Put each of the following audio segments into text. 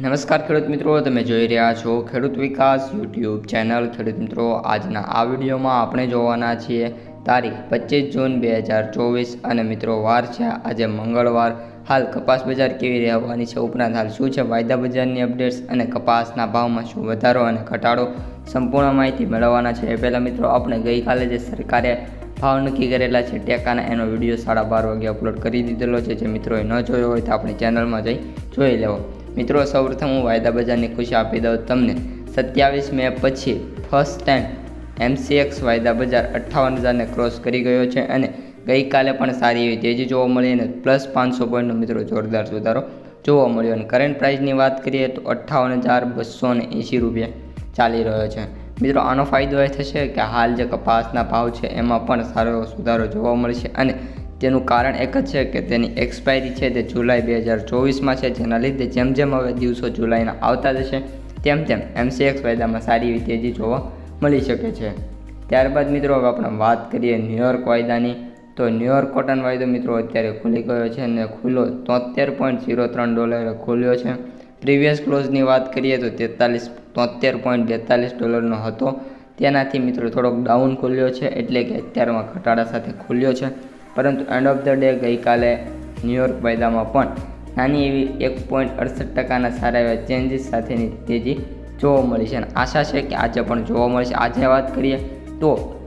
નમસ્કાર ખેડૂત મિત્રો, તમે જોઈ રહ્યા છો ખેડૂત વિકાસ યુટ્યુબ ચેનલ. ખેડૂત મિત્રો, આજના આ વિડીયોમાં આપણે જોવાના છીએ તારીખ પચીસ જૂન બે હજાર ચોવીસ અને મિત્રો, વાર છે આજે મંગળવાર. હાલ કપાસ બજાર કેવી રહેવાની છે, ઉપરાંત હાલ શું છે, વાયદા બજારની અપડેટ્સ અને કપાસના ભાવમાં શું વધારો અને ઘટાડો સંપૂર્ણ માહિતી મેળવવાના છે. એ પહેલાં મિત્રો, આપણે ગઈકાલે જે સરકારે ભાવ નક્કી કરેલા છે, ટેકાના, એનો વીડિયો સાડા બાર વાગે અપલોડ કરી દીધેલો છે. જે મિત્રોએ ન જોયો હોય તો આપણી ચેનલમાં જઈ જોઈ લેવો. મિત્રો, સૌપ્રથમ હું વાયદા બજારની ખુશી આપી દઉં તમને. સત્યાવીસ મે પછી ફર્સ્ટ ટાઈમ એમસીએક્સ વાયદા બજાર અઠ્ઠાવન હજારને ક્રોસ કરી ગયો છે અને ગઈકાલે પણ સારી એવી તેજી જોવા મળી અને પ્લસ પાંચસો પોઈન્ટનો મિત્રો જોરદાર સુધારો જોવા મળ્યો. અને કરંટ પ્રાઇસની વાત કરીએ તો અઠ્ઠાવન હજાર બસો ને એંસી રૂપિયા ચાલી રહ્યો છે. મિત્રો, આનો ફાયદો એ થશે કે હાલ જે કપાસના ભાવ છે એમાં પણ સારો સુધારો જોવા મળશે અને તેનું કારણ એક જ છે કે તેની એક્સપાયરી છે તે જુલાઈ બે હજાર ચોવીસમાં છે, જેના લીધે જેમ જેમ હવે દિવસો જુલાઈના આવતા જશે, તેમ તેમ એમસીએક્સ વાયદામાં સારી એવી તેજી જોવા મળી શકે છે. ત્યારબાદ મિત્રો હવે આપણે વાત કરીએ ન્યુયોર્ક વાયદાની. તો ન્યુયોર્ક કોટન વાયદો મિત્રો અત્યારે ખુલી ગયો છે અને ખુલ્લો તોતેર પોઈન્ટ ઝીરો ત્રણ ડોલરે ખુલ્યો છે. પ્રીવિયસ ક્લોઝની વાત કરીએ તો તેતાલીસ તોતેર પોઈન્ટ બેતાલીસ ડોલરનો હતો. તેનાથી મિત્રો થોડોક ડાઉન ખુલ્યો છે, એટલે કે અત્યારમાં ઘટાડા સાથે ખુલ્યો છે. પરંતુ એન્ડ ઓફ ધ ડે ગઈકાલે ન્યુયોર્ક વાયદામાં પણ નાની એવી એક પોઈન્ટ અડસઠ ટકાના સારા એવા ચેન્જીસ સાથેની તેજી જોવા મળી છે. અને આશા છે કે આજે પણ જોવા મળશે આજે વાત કરીએ તો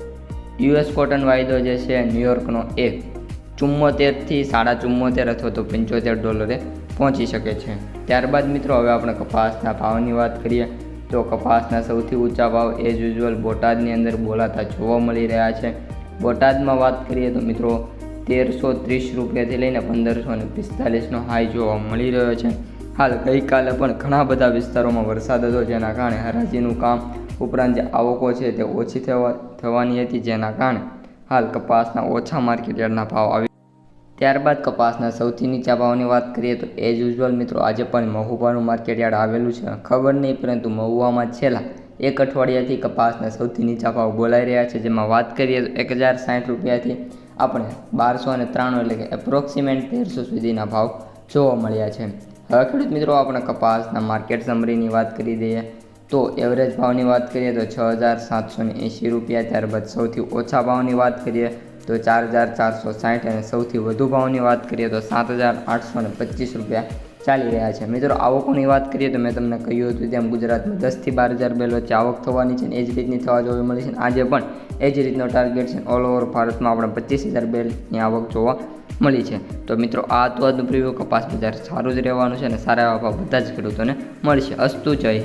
યુએસ કોટન વાયદો જે છે ન્યુયોર્કનો એ ચુમ્મોતેરથી સાડા ચુમ્મોતેર અથવા તો પંચોતેર ડોલરે પહોંચી શકે છે. ત્યારબાદ મિત્રો, હવે આપણે કપાસના ભાવની વાત કરીએ તો કપાસના સૌથી ઊંચા ભાવ એઝ યુઝ્યુઅલ બોટાદની અંદર બોલાતા જોવા મળી રહ્યા છે. બોટાદમાં વાત કરીએ તો મિત્રો તેરસો ત્રીસ રૂપિયાથી લઈને પંદરસો અને પિસ્તાલીસનો હાઈ જોવા મળી રહ્યો છે. હાલ ગઈકાલે પણ ઘણા બધા વિસ્તારોમાં વરસાદ હતો, જેના કારણે હરાજીનું કામ ઉપરાંત જે આવકો છે તે ઓછી થવા થવાની હતી, જેના કારણે હાલ કપાસના ઓછા માર્કેટ યાર્ડના ભાવ આવી ત્યારબાદ કપાસના સૌથી નીચા ભાવની વાત કરીએ તો એઝ યુઝ્યુઅલ મિત્રો આજે પણ મહુવાનું માર્કેટ યાર્ડ આવેલું છે. ખબર નહીં, પરંતુ મહુવામાં છેલ્લા એક અઠવાડિયાથી કપાસના સૌથી નીચા ભાવ બોલાઈ રહ્યા છે. જેમાં વાત કરીએ તો એક હજાર સાઠ રૂપિયાથી આપણે બારસો અને ત્રાણું એટલે કે એપ્રોક્સિમેટ તેરસો સુધીના ભાવ જોવા મળ્યા છે. હવે ખેડૂત મિત્રો, આપણે કપાસના માર્કેટ સમરીની વાત કરી દઈએ. તો એવરેજ ભાવની વાત કરીએ તો છ હજાર સાતસો એંશી રૂપિયા, ત્યારબાદ સૌથી ઓછા ભાવની વાત કરીએ તો ચાર હજાર ચારસો સાઠ અને સૌથી વધુ ભાવની વાત કરીએ તો સાત હજાર આઠસો ને પચીસ રૂપિયા. ચાલી રહ્યા છે. મિત્રો, આવકોની વાત કરીએ તો મેં તમને કહ્યું હતું તેમ ગુજરાતમાં દસથી બાર હજાર બેલ વચ્ચે આવક થવાની છે એ જ રીતની થવા જોવા મળી છે. આજે પણ એ જ રીતનો ટાર્ગેટ છે ઓલ ઓવર ભારતમાં આપણે પચીસ હજાર બેલની આવક જોવા મળી છે. તો મિત્રો, આ તો આજનું પ્રિવ્યુ કપાસ બજાર સારું જ રહેવાનું છે અને સારા એવા ભાવ બધા જ ખેડૂતોને મળશે. અસ્તુ જય હિન્દ.